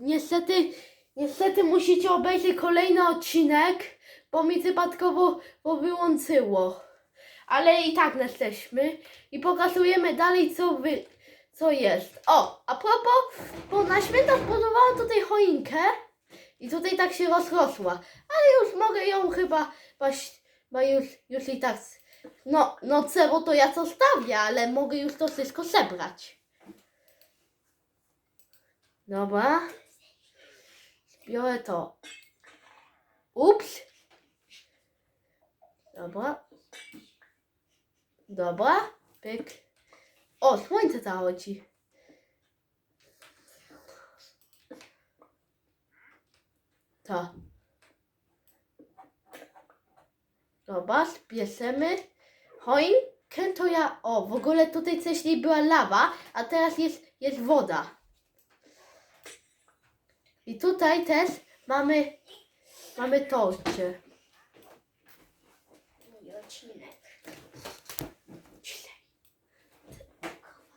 niestety, niestety musicie obejrzeć kolejny odcinek, bo mi przypadkowo bo wyłączyło. Ale i tak jesteśmy i pokazujemy dalej, co wy, co jest. O, a propos, bo na święta zbudowałam tutaj choinkę i tutaj tak się rozrosła, ale już mogę ją chyba, bo już, już i tak, no, no cewo to ja zostawię, ale mogę już to wszystko zebrać. Dobra. Biorę to. Ups. Dobra. Dobra. Pyk. O, słońce zachodzi. To. Dobra, bierzemy. Choinkę to ja... O, w ogóle tutaj wcześniej była lawa, a teraz jest, jest woda. I tutaj też mamy, mamy torcie. Mój odcinek.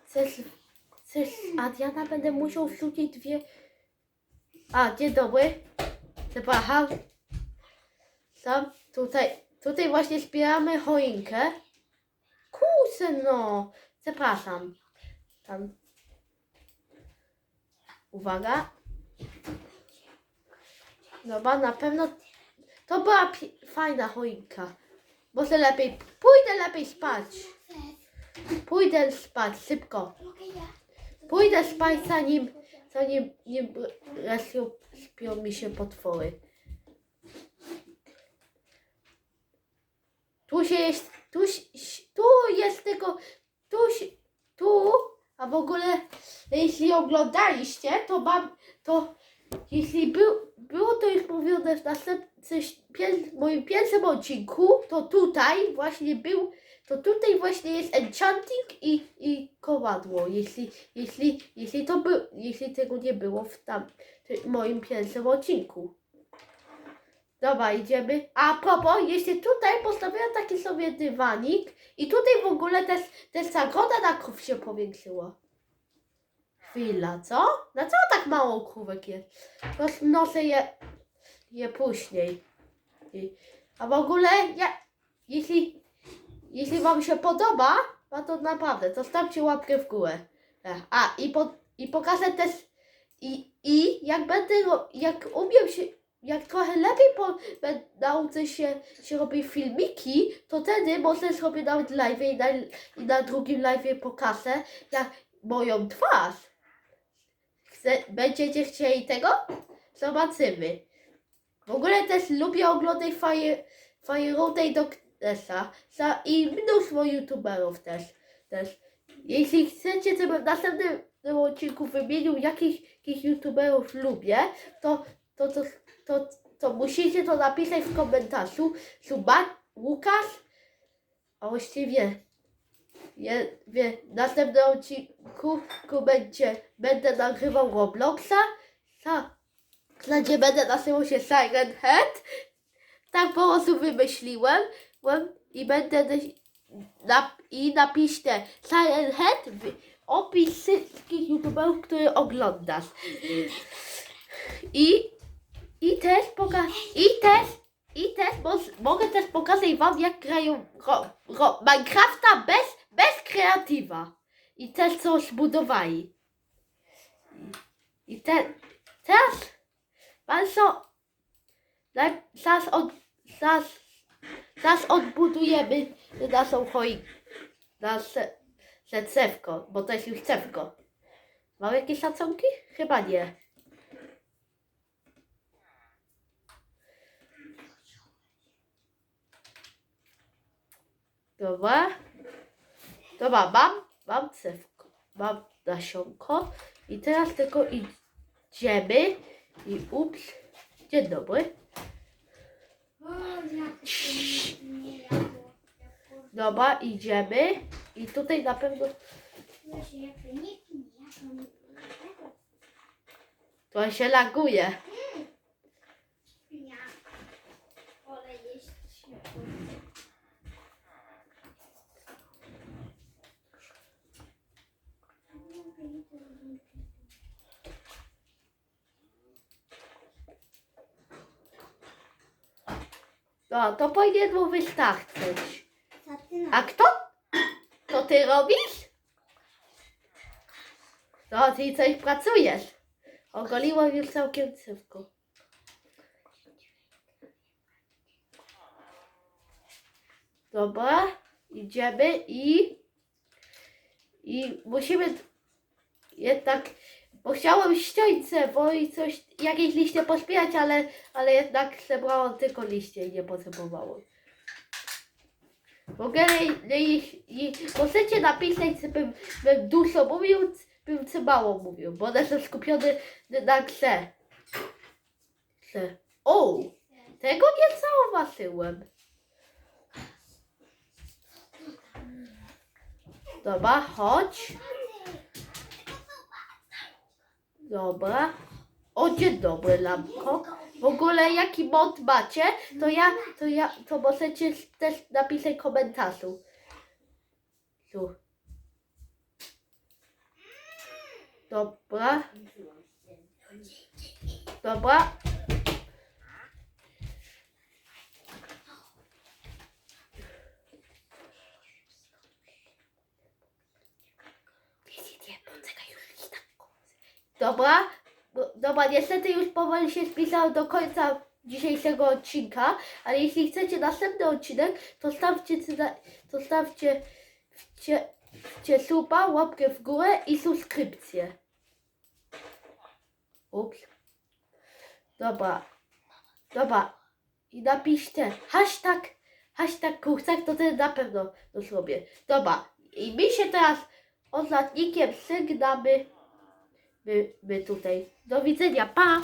Chcesz, chcesz, Adriana, będę musiał wrzucić dwie... A, dzień dobry. Przepraszam. Tam, tutaj, tutaj właśnie zbieramy choinkę. Kurczę, no. Przepraszam. Tam. Uwaga. Dobra, na pewno to była fajna choinka. Może lepiej, pójdę lepiej spać. Pójdę spać, szybko. Pójdę spać zanim, zanim respią śpią mi się potwory. Tu się jest, tu, tu jest tylko, tu, tu, a w ogóle jeśli oglądaliście, to mam, to jeśli był, było to już mówione w następnym, moim pierwszym odcinku, to tutaj właśnie był to tutaj właśnie jest enchanting i, i kowadło. Jeśli, jeśli, jeśli, to by, jeśli tego nie było w tam moim pierwszym odcinku. Dobra, idziemy. A propos, jeśli tutaj postawiłam taki sobie dywanik i tutaj w ogóle też, też zagroda na krów się powiększyła. Chwila, co? Na co tak mało krówek jest? Roznoszę je, je później. I, a w ogóle, ja, jeśli jeśli Wam się podoba, no to naprawdę, zostawcie łapkę w górę. E, A, i, po, i pokażę też, i, i jak będę, jak umiem się, jak trochę lepiej po, nauczę się, się robić filmiki, to wtedy może zrobię nawet live i na, i na drugim live pokażę jak moją twarz. Będziecie chcieli tego? Zobaczymy. W ogóle też lubię oglądać Fire, Fire i i mnóstwo youtuberów też, też. Jeśli chcecie, żebym w następnym odcinku wymienił jakich, jakich youtuberów lubię, to, to, to, to, to musicie to napisać w komentarzu. Suba, Łukasz, a właściwie je, wie, w następnym odcinku będzie, będę nagrywał Robloxa, za, gdzie będę nazywał się Silent Head. Tak po prostu wymyśliłem Łem- i będę też- na, i napiszę Silent Head opis wszystkich youtuberów, które oglądasz. I, i też poka i też i też moż- mogę też pokazać wam jak grają Minecrafta bez, bez kreatywa. I też coś budowali. I te, teraz bardzo zaraz od, zaraz Zaraz odbudujemy naszą choinkę. Nasze, nasze cewko, bo to jest już cewko. Mam jakieś szacunki? Chyba nie. Dobra. Dobra, mam, mam cewko. Mam nasionko. I teraz tylko idziemy. I ups. Dzień dobry. Dobra, idziemy. I tutaj na pewno to się laguje. No, to powinien mu wystarczyć. A kto? To ty robisz? No, ty coś pracujesz. Ogoliłam już całkiem szybko. Dobra, idziemy i i musimy jednak, bo chciałem ściąć bo i coś, jakieś liście pośpiewać, ale, ale jednak zebrałam tylko liście i nie potrzebowałem. W ogóle, możecie napisać, czy bym, bym dużo mówił, bym czy mało mówił, bo one są skupione na grze. Grze. O! Tego nie zauważyłem. Dobra, chodź. Dobra. O, dobry, lampko. W ogóle jaki mod macie, to ja, to ja, to możecie też napisać komentarzu. Tu. Dobra. Dobra. Dobra, no- dobra, niestety już powoli się spisał do końca dzisiejszego odcinka, ale jeśli chcecie następny odcinek, to stawcie, to stawcie wcie, wcie suba, łapkę w górę i subskrypcję. Ups. Dobra, dobra. I napiszcie hashtag, hashtag kurczak, to ten na pewno to zrobię. Dobra, i my się teraz ostatnikiem sygnamy my, my tutaj. Do widzenia, pa!